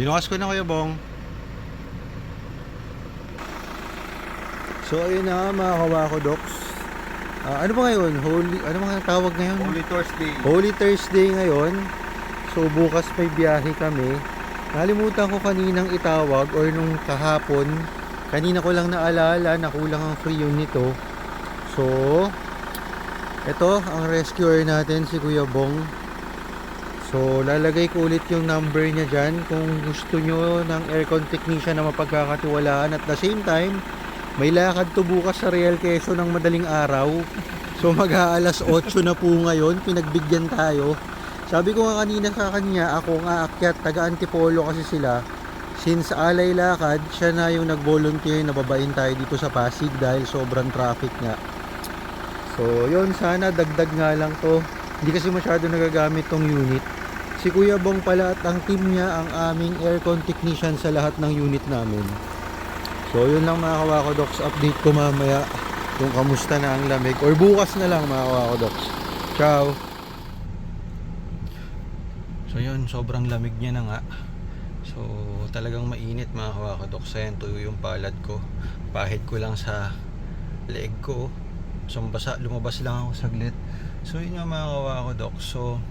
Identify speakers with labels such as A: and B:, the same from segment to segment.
A: Binukas ko na Kuya Bong. So ayun na mga kawakodoks. Ah, ano ba ngayon? Holy, ano ba nga tawag ngayon?
B: Holy Thursday.
A: Holy Thursday ngayon. So bukas may biyahe kami. Nalimutan ko kaninang itawag or nung kahapon. Kanina ko lang naalala na kulang ang free yun nito. So, ito ang rescuer natin si Kuya Bong. So, lalagay ko ulit yung number niya dyan kung gusto nyo ng aircon technician na mapagkakatiwalaan at the same time, may lakad to bukas sa Real Quezon ng madaling araw. So mag-aalas 8 na po ngayon, pinagbigyan tayo. Sabi ko nga kanina sa kanya, ako nga akyat, taga Antipolo kasi sila. Since alay lakad, siya na yung nag-volunteer na babain tayo dito sa Pasig dahil sobrang traffic nga. So yun, sana dagdag nga lang to. Hindi kasi masyado nagagamit tong unit. Si Kuya Bong pala at ang team niya ang aming aircon technician sa lahat ng unit namin. So yun lang mga kawakodoks, update ko mamaya kung kamusta na ang lamig or bukas na lang mga kawakodoks. Ciao! So yun, sobrang lamig niya na nga. So talagang mainit mga kawakodoks. Ayan, tuyo yung palad ko. Pahid ko lang sa leeg ko. So basa, lumabas lang ako saglit. So yun nga mga kawakodoks. So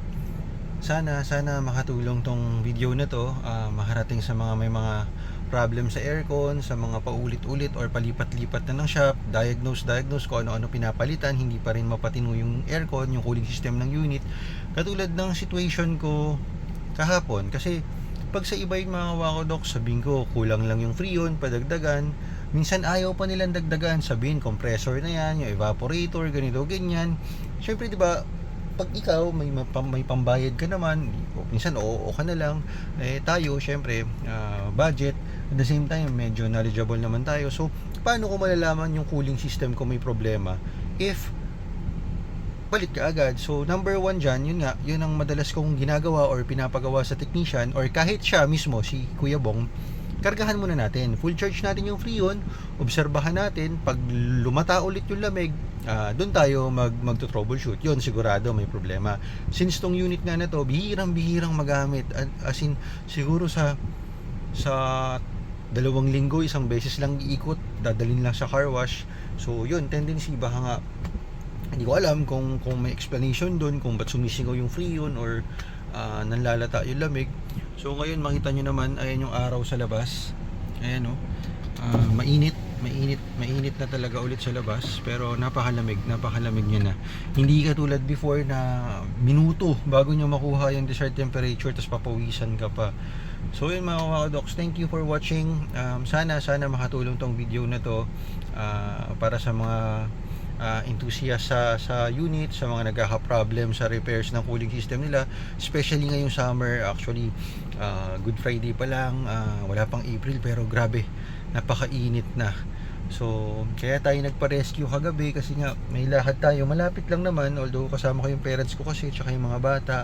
A: sana sana makatulong tong video na to ah, makarating sa mga may mga problem sa aircon sa mga paulit-ulit or palipat-lipat na ng shop. Diagnose diagnose kung ano-ano pinapalitan. Hindi pa rin mapatino yung aircon yung cooling system ng unit. Katulad ng situation ko kahapon. Kasi pag sa iba yung mga wakodok sabihin ko kulang lang yung freon padagdagan minsan ayaw pa nilang dagdagan sabihin compressor na yan yung evaporator ganito ganyan. Syempre di ba pag ikaw may, may pambayad ka naman o minsan oo ka na lang eh tayo syempre ah, budget at the same time medyo knowledgeable naman tayo. So paano ko malalaman yung cooling system ko may problema? If palit ka agad so number one dyan yun nga yun ang madalas kong ginagawa or pinapagawa sa technician or kahit siya mismo si Kuya Bong kargahan muna natin. Full charge natin yung freon. Obserbahan natin. Pag lumata ulit yung lamig ah doon tayo mag magto troubleshoot yon sigurado may problema. Since tong unit nga na to bihirang bihirang magamit as in siguro sa sa dalawang linggo isang beses lang iikot dadalhin lang sa car wash. So yun tendency baka nga hindi ko alam kung kung may explanation doon kung ba't sumisigaw yung freon or ah, nanlalata yung lamig so ngayon makita nyo naman ayan yung araw sa labas. Ayan o Ah, mainit mainit mainit na talaga ulit sa labas pero napakalamig napakalamig niya na. Hindi katulad before na minuto bago nyo makuha yung desired temperature tapos papawisan ka pa. So yun mga kawadoks thank you for watching. Um, sana sana makatulong tong video na to ah, para sa mga ah, enthusiast sa, sa unit, sa mga nagkaka-problem sa repairs ng cooling system nila, especially ngayong summer, actually, ah, Good Friday pa lang, ah, wala pang April, pero grabe, napakainit na. So, kaya tayo nagpa-rescue kagabi kasi nga may lakad tayo. Malapit lang naman, although kasama ko yung parents ko kasi, tsaka yung mga bata.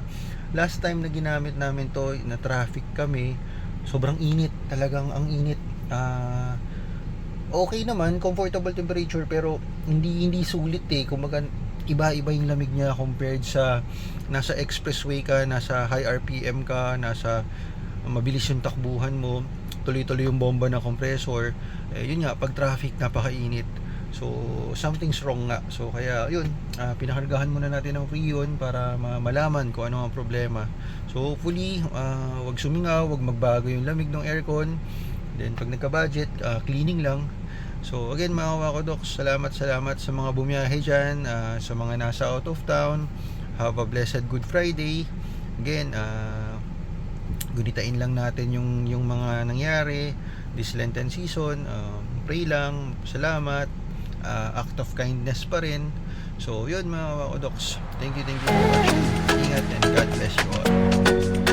A: Last time na ginamit namin to, na traffic kami, sobrang init, talagang ang init. Ah, okay naman, comfortable temperature pero hindi hindi sulit eh. Kumbaga iba-iba yung lamig niya compared sa nasa expressway ka, nasa high RPM ka, nasa mabilis yung takbuhan mo, tuloy-tuloy yung bomba ng compressor. Eh, yun nga, pag traffic napakainit. So, something's wrong nga. So, kaya yun, ah, pinakargahan muna natin ng freon para ma- malaman kung ano ang problema. So, hopefully, ah, wag sumingaw, wag magbago yung lamig ng aircon. Then, pag nagka-budget, ah, cleaning lang. So, again, mga wakodoks, salamat, salamat sa mga bumiyahe dyan, ah, sa mga nasa out of town. Have a blessed Good Friday. Again, ah, gunitain lang natin yung, yung mga nangyari this Lenten season. Ah, pray lang, salamat, ah, act of kindness pa rin. So, yun mga wakodoks. Thank you, thank you for watching. Ingat and God bless you all.